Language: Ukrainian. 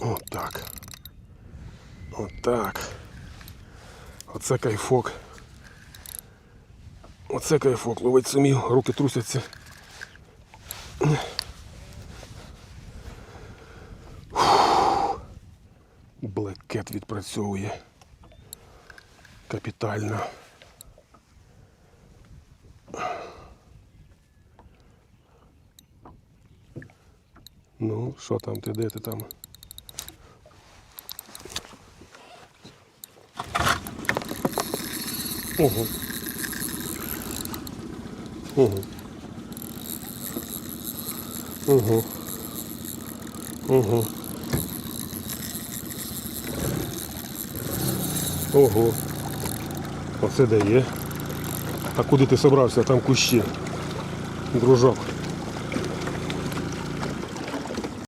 Отак. Отак. Оце кайфок. Оце кайфок. Ловить сумів, руки трусяться. Блекет відпрацьовує. Капітально. Ну, що там ти, де ти там? Ого. Ого. Ого. Ого. Ого. Оце дає. А куди ти собрався? Там кущі. Дружок.